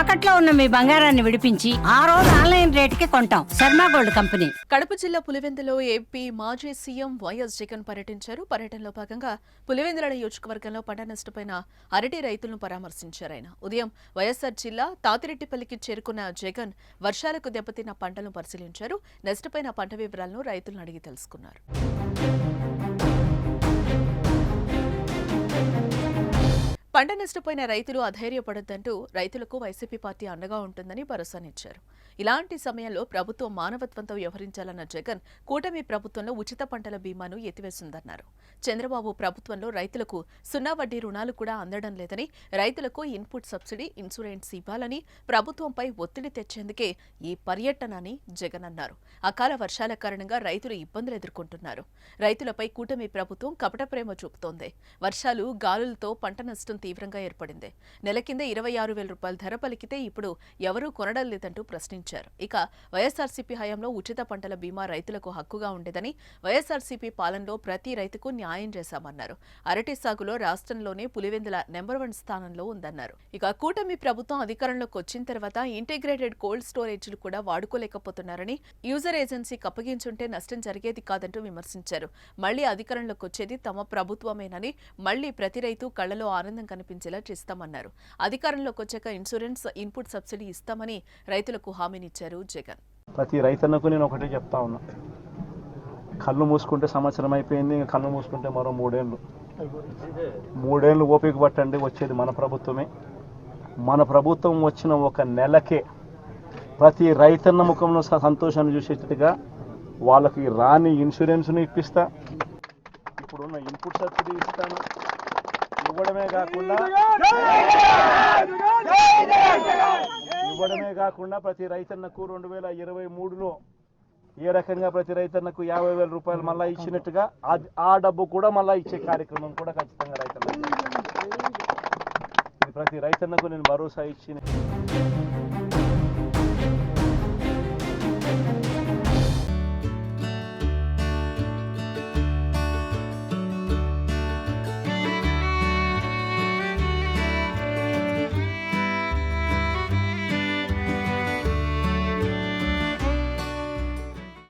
తాకట్లో ఉన్న మీ బంగారాన్ని విడిపించి ఆ రోజు ఆన్లైన్ రేటుకి కొంటాం. Sharma gold company. కడప జిల్లా పులివెందులో ఏపీ మాజీ సీఎం వైఎస్ జగన్ పర్యటించారు. పర్యటనలో భాగంగా పులివెందుల నియోజకవర్గంలో పంట నష్టపోయిన అరటి రైతులను పరామర్శించారు ఆయన. ఉదయం వైఎస్ఆర్ జిల్లా తాతిరెడ్డిపల్లికి చేరుకున్న జగన్ వర్షాలకు దెబ్బతిన్న పంటలను పరిశీలించారు. నష్టపోయిన పంట వివరాలను రైతులను అడిగి తెలుసుకున్నారు. పంట నష్టపోయిన రైతులు అధైర్యపడొద్దంటూ రైతులకు వైసీపీ పార్టీ అండగా ఉంటుందని భరోసానిచ్చారు. ఇలాంటి సమయంలో ప్రభుత్వం మానవత్వంతో వ్యవహరించాలన్న జగన్ కూటమి ప్రభుత్వంలో ఉచిత పంటల బీమాను ఎత్తివేసిందన్నారు చంద్రబాబు ప్రభుత్వంలో రైతులకు సున్నా వడ్డీ రుణాలు కూడా అందడం లేదని రైతులకు ఇన్పుట్ సబ్సిడీ ఇన్సూరెన్స్ ఇవ్వాలని ప్రభుత్వంపై ఒత్తిడి తెచ్చేందుకే ఈ పర్యటనని జగన్ అన్నారు. అకాల వర్షాల కారణంగా రైతులు ఇబ్బందులు ఎదుర్కొంటున్నారు. రైతులపై కూటమి ప్రభుత్వం కపట ప్రేమ చూపుతోంది. వర్షాలు గాలులతో పంట నష్టం తీవ్రంగా ఏర్పడింది. నెల కింద ఇరవై ఆరు వేల రూపాయల ధర పలికితే ఇప్పుడు ఎవరూ కొనడం లేదంటూ ప్రశ్నించారు. ఇక వైఎస్ఆర్సీపీ హయాంలో ఉచిత పంటల బీమా రైతులకు హక్కుగా ఉండేదని వైఎస్ఆర్సీపీ పాలనలో ప్రతి రైతుకు న్యాయం చేశామన్నారు. అరటి సాగులో రాష్ట్రంలోనే పులివెందుల నెంబర్ వన్ స్థానంలో ఉందన్నారు. ఇక కూటమి ప్రభుత్వం అధికారంలోకి వచ్చిన తర్వాత ఇంటిగ్రేటెడ్ కోల్డ్ స్టోరేజ్లు కూడా వాడుకోలేకపోతున్నారని యూజర్ ఏజెన్సీకి అప్పగించుంటే నష్టం జరిగేది కాదంటూ విమర్శించారు. మళ్ళీ అధికారంలోకి వచ్చేది తమ ప్రభుత్వమేనని మళ్ళీ ప్రతి రైతు కళ్ళలో ఆనందం కనిపించేలా చేస్తామన్నారు. అధికారంలోకి వచ్చాక ఇన్సూరెన్స్ ఇన్పుట్ సబ్సిడీ ఇస్తామని రైతులకు హామీనిచ్చారు జగన్. ప్రతి రైతన్నకు నేను ఒకటే చెప్తా ఉన్నా. కళ్ళు మూసుకుంటే సంవత్సరం అయిపోయింది ఇంకా కళ్ళు మూసుకుంటే మరో మూడేళ్ళు. మూడేళ్ళు ఓపిక పట్టండి వచ్చేది మన ప్రభుత్వమే. మన ప్రభుత్వం వచ్చిన ఒక నెలకే ప్రతి రైతన్న ముఖంలో స- సంతోషాన్ని చూసేటట్టుగా వాళ్ళకి రాని ఇన్సూరెన్స్ను ఇప్పిస్తా. ఇప్పుడున్న ఇన్పుట్ సబ్సిడీ ఇస్తాను. ఇవ్వడమే కాకుండా ఇవ్వడమే కాకుండా ప్రతి రైతన్నకు రెండు వేల ఇరవై మూడులో ఏ రకంగా ప్రతి రైతన్నకు యాభై వేల రూపాయలు మళ్ళా ఇచ్చినట్టుగా అది- ఆ డబ్బు కూడా మళ్ళా ఇచ్చే కార్యక్రమం కూడా ఖచ్చితంగా రైతన్నకు. ప్రతి రైతన్నకు నేను భరోసా ఇచ్చిన